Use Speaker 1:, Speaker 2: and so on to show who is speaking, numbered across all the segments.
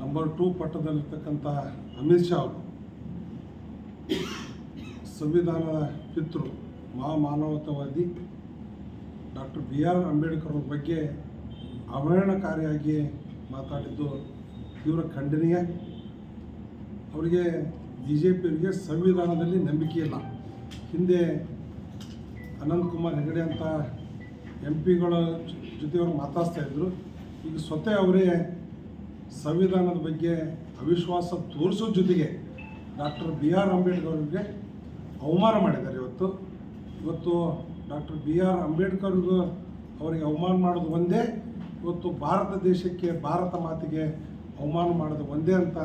Speaker 1: Number two ಪಟ್ಟದಲ್ಲಿರ್ತಕ್ಕಂಥ ಅಮಿತ್ ಶಾ ಅವರು, ಸಂವಿಧಾನದ ಪಿತೃ, ಮಹಾಮಾನವತಾವಾದಿ ಡಾಕ್ಟರ್ ಬಿ ಆರ್ ಅಂಬೇಡ್ಕರ್ ಅವ್ರ ಬಗ್ಗೆ ಅವಹೇಳನಕಾರಿಯಾಗಿ ಮಾತಾಡಿದ್ದು ತೀವ್ರ ಖಂಡನೀಯ. ಅವರಿಗೆ ಬಿ ಜೆ ಪಿಯವರಿಗೆ ಸಂವಿಧಾನದಲ್ಲಿ ನಂಬಿಕೆ ಇಲ್ಲ. ಹಿಂದೆ ಅನಂತ್ ಕುಮಾರ್ ಹೆಗಡೆ ಅಂತ ಎಂ ಪಿಗಳ ಜೊತೆ ಅವರು ಮಾತಾಡ್ತಾ ಇದ್ರು. ಈಗ ಸ್ವತಃ ಅವರೇ ಸಂವಿಧಾನದ ಬಗ್ಗೆ ಅವಿಶ್ವಾಸ ತೋರಿಸೋ ಜೊತೆಗೆ ಡಾಕ್ಟರ್ ಬಿ ಆರ್ ಅಂಬೇಡ್ಕರ್ ಅವರಿಗೆ ಅವಮಾನ ಮಾಡಿದ್ದಾರೆ ಇವತ್ತು. ಇವತ್ತು ಡಾಕ್ಟರ್ ಬಿ ಆರ್ ಅಂಬೇಡ್ಕರ್ ಅವರಿಗೆ ಅವಮಾನ ಮಾಡೋದು ಒಂದೇ, ಇವತ್ತು ಭಾರತ ದೇಶಕ್ಕೆ ಭಾರತ ಮಾತಿಗೆ ಅವಮಾನ ಮಾಡೋದು ಒಂದೇ ಅಂತ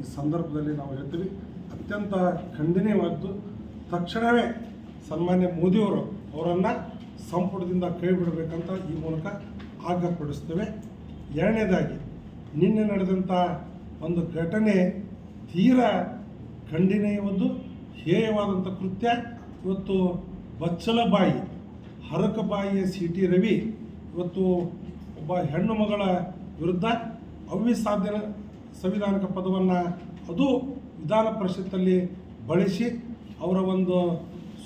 Speaker 1: ಈ ಸಂದರ್ಭದಲ್ಲಿ ನಾವು ಹೇಳ್ತೀವಿ. ಅತ್ಯಂತ ಖಂಡನೀಯವಾದ್ದು, ತಕ್ಷಣವೇ ಸನ್ಮಾನ್ಯ ಮೋದಿಯವರು ಅವರನ್ನು ಸಂಪುಟದಿಂದ ಕೈ ಬಿಡಬೇಕಂತ ಈ ಮೂಲಕ ಆಗ್ರಹಪಡಿಸ್ತೇವೆ ಎರಡನೇದಾಗಿ, ನಿನ್ನೆ ನಡೆದಂಥ ಒಂದು ಘಟನೆ ತೀರಾ ಖಂಡನೀಯವಾದ್ದು ಹೇಯವಾದಂಥ ಕೃತ್ಯ. ಇವತ್ತು ಬಚ್ಚಲಬಾಯಿ ಹರಕಬಾಯಿಯ ಸಿ ಟಿ ರವಿ ಇವತ್ತು ಒಬ್ಬ ಹೆಣ್ಣು ಮಗಳ ವಿರುದ್ಧ ಅವಿಸಾಧ್ಯ ಸಂವಿಧಾನಿಕ ಪದವನ್ನು ಅದು ವಿಧಾನ ಪರಿಷತ್ತಲ್ಲಿ ಬಳಸಿ ಅವರ ಒಂದು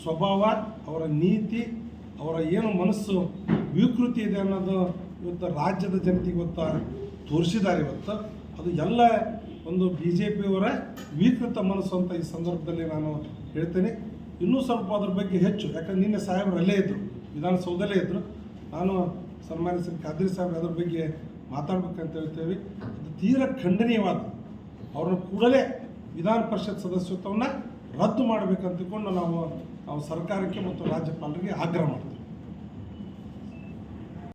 Speaker 1: ಸ್ವಭಾವ, ಅವರ ನೀತಿ, ಅವರ ಏನು ಮನಸ್ಸು, ವಿಕೃತಿ ಇದೆ ಅನ್ನೋದು ಇವತ್ತು ರಾಜ್ಯದ ಜನತೆಗೆ ಇವತ್ತು ತೋರಿಸಿದ್ದಾರೆ ಇವತ್ತು. ಅದು ಎಲ್ಲ ಒಂದು ಬಿ ಜೆ ಪಿಯವರ ವೀಕೃತ ಮನಸ್ಸು ಅಂತ ಈ ಸಂದರ್ಭದಲ್ಲಿ ನಾನು ಹೇಳ್ತೇನೆ. ಇನ್ನೂ ಸ್ವಲ್ಪ ಅದ್ರ ಬಗ್ಗೆ ಹೆಚ್ಚು. ಯಾಕಂದ್ರೆ ನಿನ್ನೆ ಸಾಹೇಬರು ಅಲ್ಲೇ ಇದ್ದರು ವಿಧಾನಸೌಧಲ್ಲೇ ಇದ್ದರು ನಾನು ಸನ್ಮಾನ್ಯ ಶ್ರೀ ಖಾದ್ರಿ ಸಾಹೇಬ್ ಅದ್ರ ಬಗ್ಗೆ ಮಾತಾಡ್ಬೇಕಂತ ಹೇಳ್ತೇವೆ. ಅದು ತೀರ ಖಂಡನೀಯವಾದ. ಅವ್ರನ್ನ ಕೂಡಲೇ ವಿಧಾನ ಪರಿಷತ್ ಸದಸ್ಯತ್ವವನ್ನು ರದ್ದು ಮಾಡಬೇಕಂತಕೊಂಡು ನಾವು ನಾವು ಸರ್ಕಾರಕ್ಕೆ ಮತ್ತು ರಾಜ್ಯಪಾಲರಿಗೆ ಆಗ್ರಹ ಮಾಡ್ತೀವಿ.